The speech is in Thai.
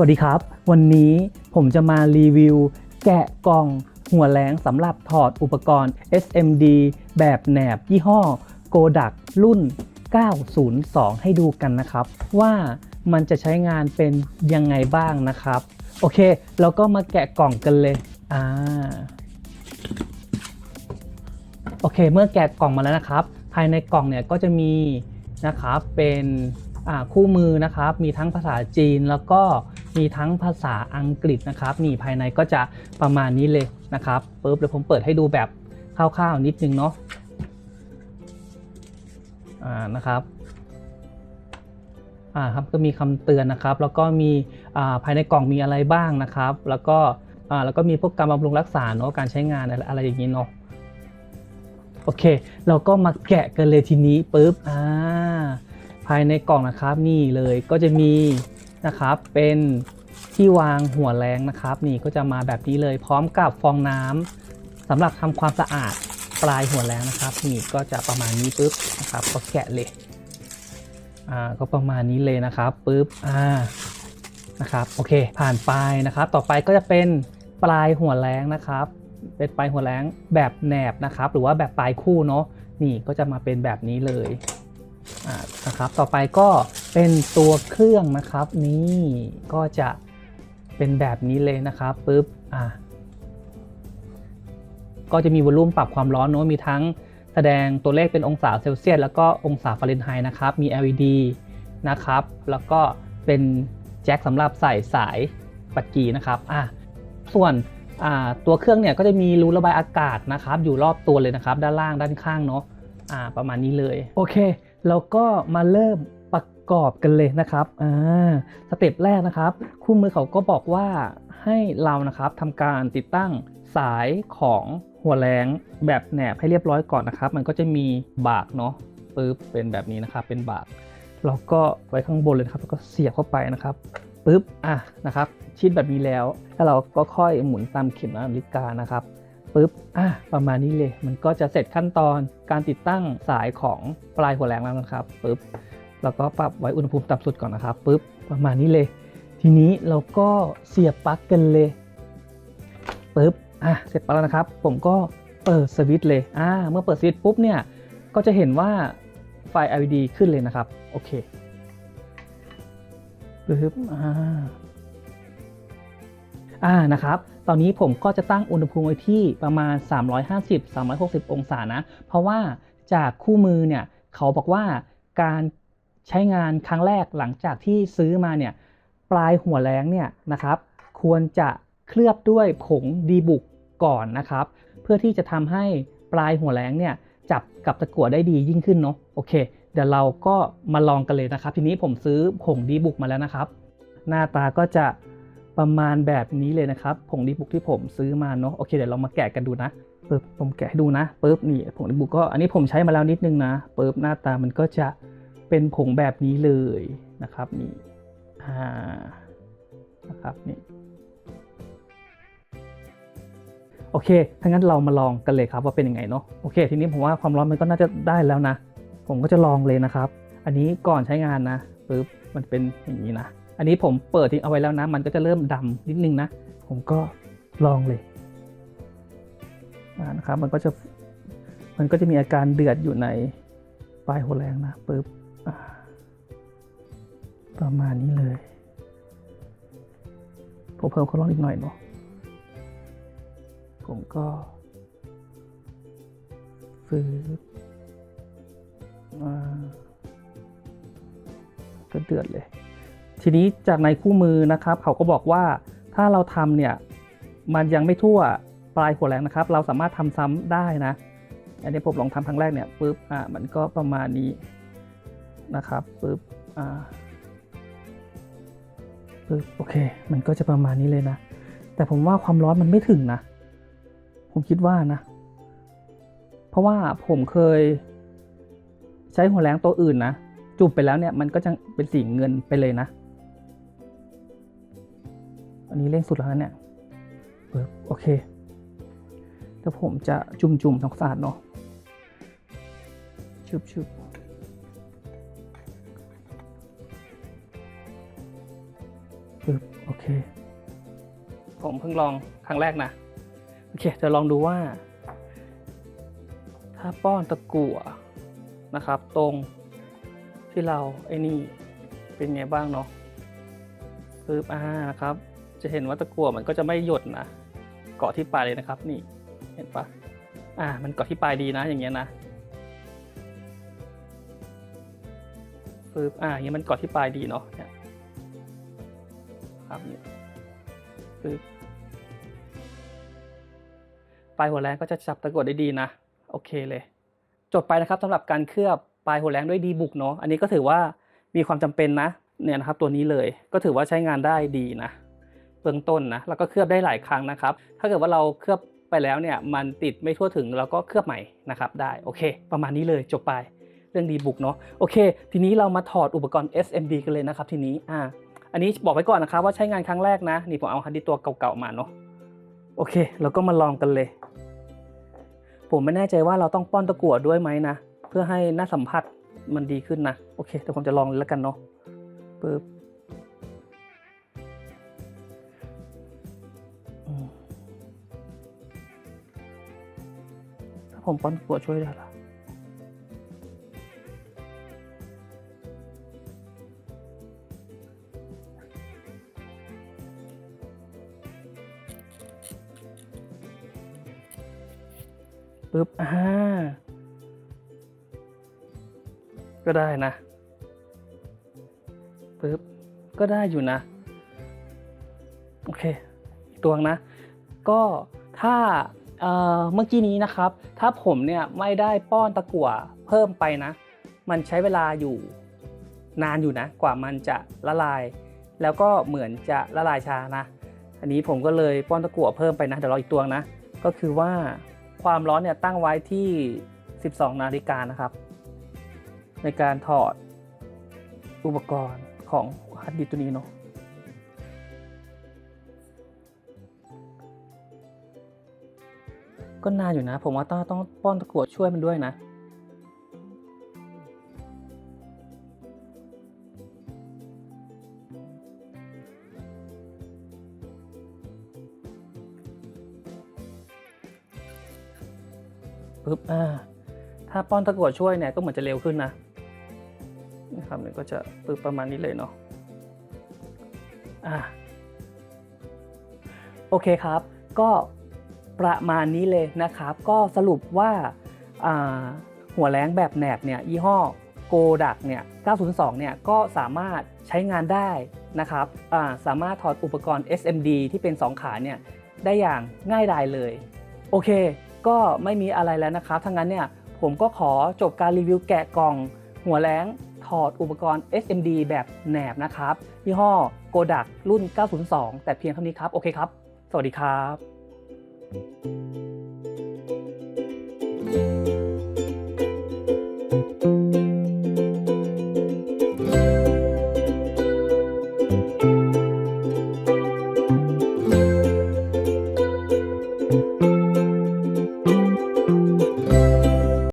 วัสดีครับ วันนี้ผมจะมารีวิว แกะกล่องหัวแหลงสำหรับถอดอุปกรณ์ SMD แบบแหนบยี่ห้อ Kodak รุ่น 902 ให้ดูกันนะครับ ว่ามันจะใช้งานเป็นยังไงบ้างนะครับ โอเค เราก็มาแกะกล่องกันเลยอ่าโอเค เมื่อแกะกล่องมาแล้วนะครับ ภายในกล่องเนี่ยก็จะมีนะครับเป็นคู่มือนะครับ มีทั้งภาษาจีนแล้วก็ มีทั้งภาษาอังกฤษนะครับนี่ภายในก็จะประมาณนี้เลยนะครับปุ๊บเดี๋ยวผมเปิดให้ดูแบบคร่าวๆนิดนึงเนาะอ่านะครับอ่าครับก็มีคำเตือนนะครับ แล้วก็มีอ่าภายในกล่องมีอะไรบ้างนะครับ แล้วก็อ่าแล้วก็มีพวกการบำรุงรักษาเนาะการใช้งานอะไรอะไรอย่างนี้เนาะโอเค เราก็มาแกะกันเลยทีนี้ปุ๊บอ่าภายในกล่องนะครับนี่เลยก็จะมี นะครับ เป็นที่วางหัวแรงนะครับ นี่ก็จะมาแบบนี้เลยพร้อมกับฟองน้ำสำหรับทำความสะอาดปลายหัวแรงนะครับ นี่ก็จะประมาณนี้ปุ๊บนะครับก็แกะเลยอ่าก็ประมาณนี้เลยนะครับปุ๊บอ่านะครับโอเค ผ่านไปนะครับ ต่อไปก็จะเป็นปลายหัวแรงนะครับ เป็นปลายหัวแรงแบบแหนบนะครับ หรือว่าแบบปลายคู่เนาะนี่ก็จะมาเป็นแบบนี้เลยอ่านะครับ ต่อไปก็ เป็นตัวเครื่องนะครับ นี่ก็จะเป็นแบบนี้เลยนะครับปุ๊บอ่าก็จะมีวอลลุ่มปรับความร้อนเนาะมีทั้งแสดงตัวเลขเป็นองศาเซลเซียสแล้วก็องศาฟาเรนไฮต์นะครับ มี LED นะครับ แล้วก็เป็นแจ็คสำหรับใส่สายปัจจีนะครับอะส่วนอ่าตัวเครื่องเนี่ยก็จะมีรูระบายอากาศนะครับ อยู่รอบตัวเลยนะครับ ด้านล่างด้านข้างเนาะอ่าประมาณนี้เลย โอเค แล้วก็มาเริ่ม กอบกันเลยนะครับอ่าสเต็ปแรกนะครับ คู่มือเขาก็บอกว่าให้เรานะครับทำการติดตั้งสายของหัวแรงแบบแหนบให้เรียบร้อยก่อนนะครับ มันก็จะมีบากเนาะปึ๊บเป็นแบบนี้นะครับ เป็นบากเราก็ไว้ข้างบนเลยครับแล้วก็เสียบเข้าไปนะครับปุ๊บอะนะครับ ชิดแบบนี้แล้วแล้วเราก็ค่อยหมุนตามเข็มนาฬิกานะครับปุ๊บอะประมาณนี้เลย มันก็จะเสร็จขั้นตอนการติดตั้งสายของปลายหัวแรงแล้วนะครับปุ๊บ แล้วก็ปรับไว้อุณหภูมิต่ำสุดก่อนนะครับปุ๊บประมาณนี้เลย ทีนี้เราก็เสียบปลั๊กกันเลยปุ๊บอะเสร็จปลั๊กแล้วนะครับ ผมก็เปิดสวิตช์เลยอ่าเมื่อเปิดสวิตช์ปุ๊บเนี่ยก็จะเห็นว่าไฟ LED ขึ้นเลยนะครับโอเคปึ๊บอ่าอ่านะครับ ตอนนี้ผมก็จะตั้งอุณหภูมิไว้ที่ประมาณ 350-360 องศานะ เพราะว่าจากคู่มือเนี่ย เขาบอกว่าการ ใช้งานครั้งแรกหลังจากที่ซื้อมาเนี่ยปลายหัวแรงเนี่ยนะครับควรจะเคลือบด้วยผงดีบุกก่อนนะครับ เพื่อที่จะทำให้ปลายหัวแรงเนี่ยจับกับตะกั่วได้ดียิ่งขึ้นเนาะโอเค เดี๋ยวเราก็มาลองกันเลยนะครับ ทีนี้ผมซื้อผงดีบุกมาแล้วนะครับ หน้าตาก็จะประมาณแบบนี้เลยนะครับผงดีบุกที่ผมซื้อมาเนาะโอเคเดี๋ยวเรามาแกะกันดูนะปึ๊บผมแกะให้ดูนะปึ๊บนี่ผงดีบุกก็อันนี้ผมใช้มาแล้วนิดนึงนะปึ๊บหน้าตามันก็จะ เป็นผงแบบนี้เลยนะครับนี่อ่านะครับนี่โอเคถ้างั้นเรามาลองกันเลยครับว่าเป็นยังไงเนาะโอเค ทีนี้ผมว่าความร้อนมันก็น่าจะได้แล้วนะ ผมก็จะลองเลยนะครับ อันนี้ก่อนใช้งานนะปึ๊บมันเป็นอย่างนี้นะ อันนี้ผมเปิดทิ้งเอาไว้แล้วนะ มันก็จะเริ่มดำนิดนึงนะ ผมก็ลองเลยนะครับ มันก็จะ มันก็จะมีอาการเดือดอยู่ในปลายหัวแรงนะปึ๊บ ประมาณนี้เลยผมเพิ่มควาร้อนอีกหน่อยเนาะผมก็ฟืบอ่าก็เดือดเลย ทีนี้จากในคู่มือนะครับ เขาก็บอกว่าถ้าเราทำเนี่ย มันยังไม่ทั่วปลายหัวแรงนะครับ เราสามารถทำซ้ำได้นะ อันนี้ผมลองทำครั้งแรกเนี่ยปุ๊บอ่ามันก็ประมาณนี้ นะครับปุ๊บอ่าปุ๊บโอเค มันก็จะประมาณนี้เลยนะ แต่ผมว่าความร้อนมันไม่ถึงนะ ผมคิดว่านะ เพราะว่าผมเคย ใช้หัวแรงตัวอื่นนะ จุบไปแล้วเนี่ยมันก็จะเป็นสีเงินไปเลยนะ อันนี้เร่งสุดแล้วนะเนี่ยเปิดโอเคแล้วผมจะจุ่มๆทำความสะอาดเนาะชุบชุ ปึ๊บโอเค ผมเพิ่งลองครั้งแรกนะ โอเคจะลองดูว่า ถ้าป้อนตะกั่วนะครับ ตรงที่เราไอ้นี่เป็นไงบ้างเนาะปึ๊บอ่านะครับ จะเห็นว่าตะกั่วมันก็จะไม่หยดนะเกาะที่ปลายเลยนะครับ นี่เห็นปะอ่า มันเกาะที่ปลายดีนะ อย่างเงี้ยนะปึ๊บอ่าอย่างเงี้ยมันเกาะที่ปลายดีเนาะเนี่ย ครับนี่ปึ๊บปลายหัวแรงก็จะจับตะกั่วได้ดีนะ โอเคเลยจบไปนะครับสำหรับการเคลือบปลายหัวแรงด้วยดีบุกเนาะอันนี้ก็ถือว่ามีความจำเป็นนะเนี่ยนะครับตัวนี้เลยก็ถือว่าใช้งานได้ดีนะเบื้องต้นนะแล้วก็เคลือบได้หลายครั้งนะครับ ถ้าเกิดว่าเราเคลือบไปแล้วเนี่ยมันติดไม่ทั่วถึงเราก็เคลือบใหม่นะครับได้โอเค ประมาณนี้เลยจบไปเรื่องดีบุกเนาะโอเค ทีนี้เรามาถอดอุปกรณ์ SMD กันเลยนะครับทีนี้อ่า อันนี้บอกไว้ก่อนนะครับว่าใช้งานครั้งแรกนะ นี่ผมเอาฮันดี้ตัวเก่าๆมาเนาะโอเค เราก็มาลองกันเลย ผมไม่แน่ใจว่าเราต้องป้อนตะกั่วด้วยไหมนะ เพื่อให้หน้าสัมผัสมันดีขึ้นนะ โอเคแต่ผมจะลองเลยแล้วกันเนาะปึ๊บถ้าผมป้อนตะกั่วช่วยได้ล่ะ ปึ๊บอ่าก็ได้นะปึ๊บก็ได้อยู่นะ โอเคตัวนะ ก็ถ้าเอ่อเมื่อกี้นี้นะครับ ถ้าผมเนี่ยไม่ได้ป้อนตะกั่วเพิ่มไปนะ มันใช้เวลาอยู่นานอยู่นะ กว่ามันจะละลาย แล้วก็เหมือนจะละลายช้านะ อันนี้ผมก็เลยป้อนตะกั่วเพิ่มไปนะ เดี๋ยวรออีกตัวนะ ก็คือว่า ความร้อนเนี่ยตั้งไว้ที่ 12 นาฬิกานะครับ ในการถอดอุปกรณ์ของฮัดดิสก์ตัวนี้เนาะก็นานอยู่นะ ผมว่าต้องต้องป้อนตะกรวดช่วยมันด้วยนะ ปึ๊บอ่าถ้าป้อนตะกั่วช่วยเนี่ยก็เหมือนจะเร็วขึ้นนะนะครับเนี่ยก็จะปึ๊บประมาณนี้เลยเนาะอ่าโอเคครับ ก็ประมาณนี้เลยนะครับ ก็สรุปว่าหัวแรงแบบแหนบเนี่ยยี่ห้อโกดักเนี่ย 902 เนี่ยก็สามารถใช้งานได้นะครับสามารถถอดอุปกรณ์ SMD ที่เป็น 2 ขาเนี่ยได้อย่างง่ายดายเลย โอเค ก็ไม่มีอะไรแล้วนะครับทั้งนั้นเนี่ยผมก็ขอจบการรีวิวแกะกล่อง หัวแรงถอดอุปกรณ์ SMD แบบแหนบนะครับยี่ห้อโกดักรุ่น 902 แต่เพียงเท่านี้ครับ โอเคครับ สวัสดีครับ